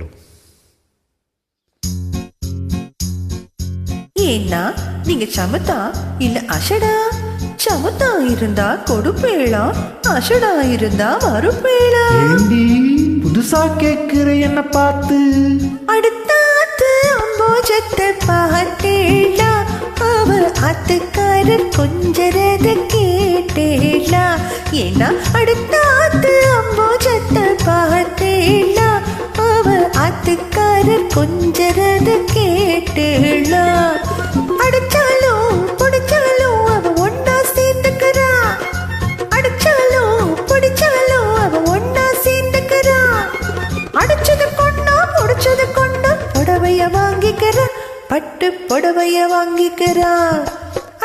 கேளுங்களோ ஏன்னா நீங்க சமத்தா இல்ல அஷடா சமத்தா இருந்தா கொடுப்பேளா? அஷடா இருந்தா மறுப்பேளா? ஏண்டி புதுசா கேக்குற என்ன பார்த்து? அடுத்தாத்து அம்போஜத்தை பார்த்தேளா அவ அத்துக்காரர் கொஞ்சரத கேட்டேளா? ஏன்னா அடுத்தாத்து அம்போஜத்தை பார்த்தேளா அத்துக்காரர் கொஞ்சரத கேட்டேளா அடிச்சாலும் பிடிச்சாலும் அவ ஒன்னா சேர்ந்துக்கிறா. அடிச்சாலும் பிடிச்சாலும் அவ ஒன்னா சேர்ந்துக்கிறா. அடிச்சது கொண்டா பிடிச்சது கொண்டா புடவைய வாங்கிக்கிறா பட்டு புடவைய வாங்கிக்கிறா.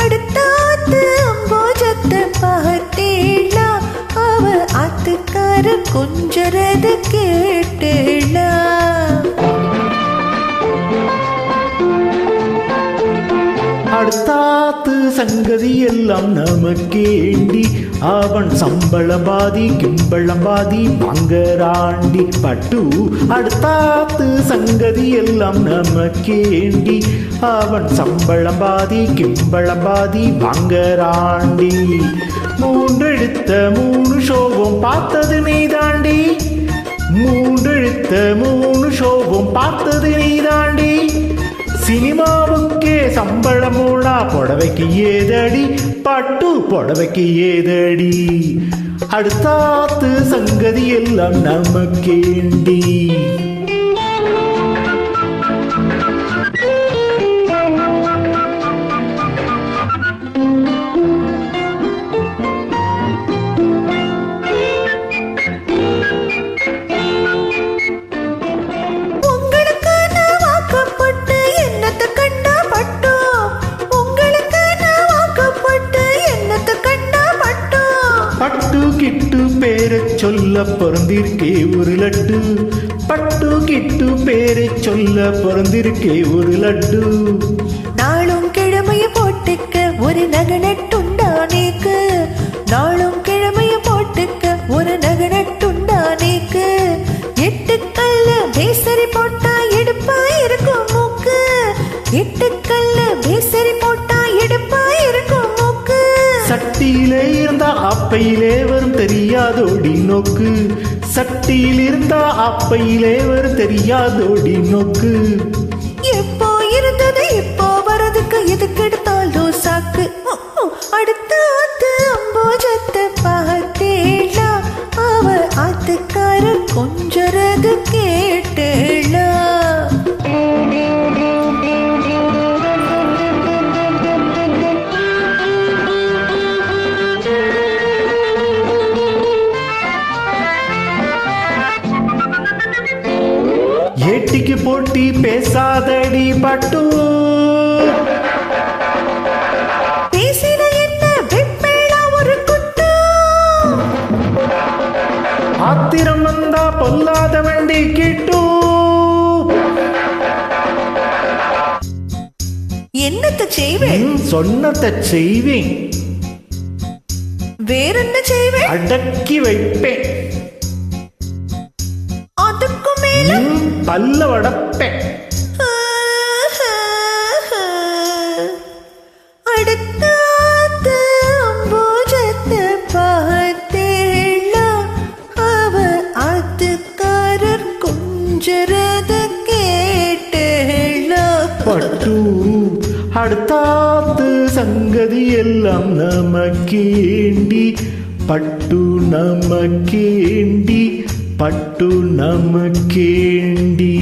அடுத்தாத்து அம்போஜத்தை பார்த்தேளா அவ ஆத்துக்கார கொஞ்சரத கேட்டேளா அடுத்தாத்து சங்கதி எல்லாம் நமக்கேண்டி அவன் சம்பளம் பாதி கிம்பளம் பாதி மங்கராண்டி பட்டு அடுத்தாத்து சங்கதி எல்லாம் நமக்கேண்டி அவன் சம்பளம் பாதி கிம்பளம் பாதி மங்கராண்டி மூன்றெடுத்த மூணு சோகம் பார்த்தது நீதாண்டி மூன்றெழுத்த மூணு சோகம் பார்த்தது நீதாண்டி சினிமாவுக்கே சம்பளமூடா புடவைக்கு ஏதடி பட்டு புடவைக்கு ஏதடி அடுத்தாத்து சங்கதி எல்லாம் நமக்கேண்டி பட்டு கிட்டு பேரை சொல்ல பிறந்திருக்கே ஒரு லட்டு. பட்டு கிட்டு பேரை சொல்ல பிறந்திருக்கே ஒரு லட்டு. நாளும் கிழமைய போட்டுக்க ஒரு நகனட்டுண்டானேக்கு நாளும் கிழமைய போட்டுக்க ஒரு நகனட்டுண்டானேக்கு எட்டு கல்ல பேசரி போட்டா எடுப்பா இருக்கும் மூக்கு. எட்டு கல்ல பேசரி போட்டா எடுப்பா இருக்கும் மூக்கு. சட்டியிலே இருந்தா அப்பையிலே தெரியாதோடி நோக்கு. சட்டியில் இருந்தா அப்பையிலே வரும் தெரியாதோடி நோக்கு. எப்போ இருந்தது இப்போ வரதுக்கு எதுக்கு எடுத்தாலும் சாக்கு உ, அடுத்த ஆத்து அம்போஜத்தை பார்த்தேளா? அவ ஆத்துக்காரர் கொஞ்சரது கேட்டேளா? ஏட்டிக்கு போட்டி பேசாதடி பட்டு. பேசின என்ன வெப்பேளா ஒரு குட்டு ஆத்திரம் வந்தா பொல்லாத வண்டி கிட்டு. என்னத்தை செய்வேன் ம், சொன்னதை செய்வேன். வேறென்ன செய்வேன் அடக்கி வைப்பேன். பல்ல வடப்பேன் பட்டு அடுத்தாத்து சங்கதி எல்லாம் நமக்கேண்டி பட்டு நமக்கேண்டி பட்டு நமக்கேண்டி.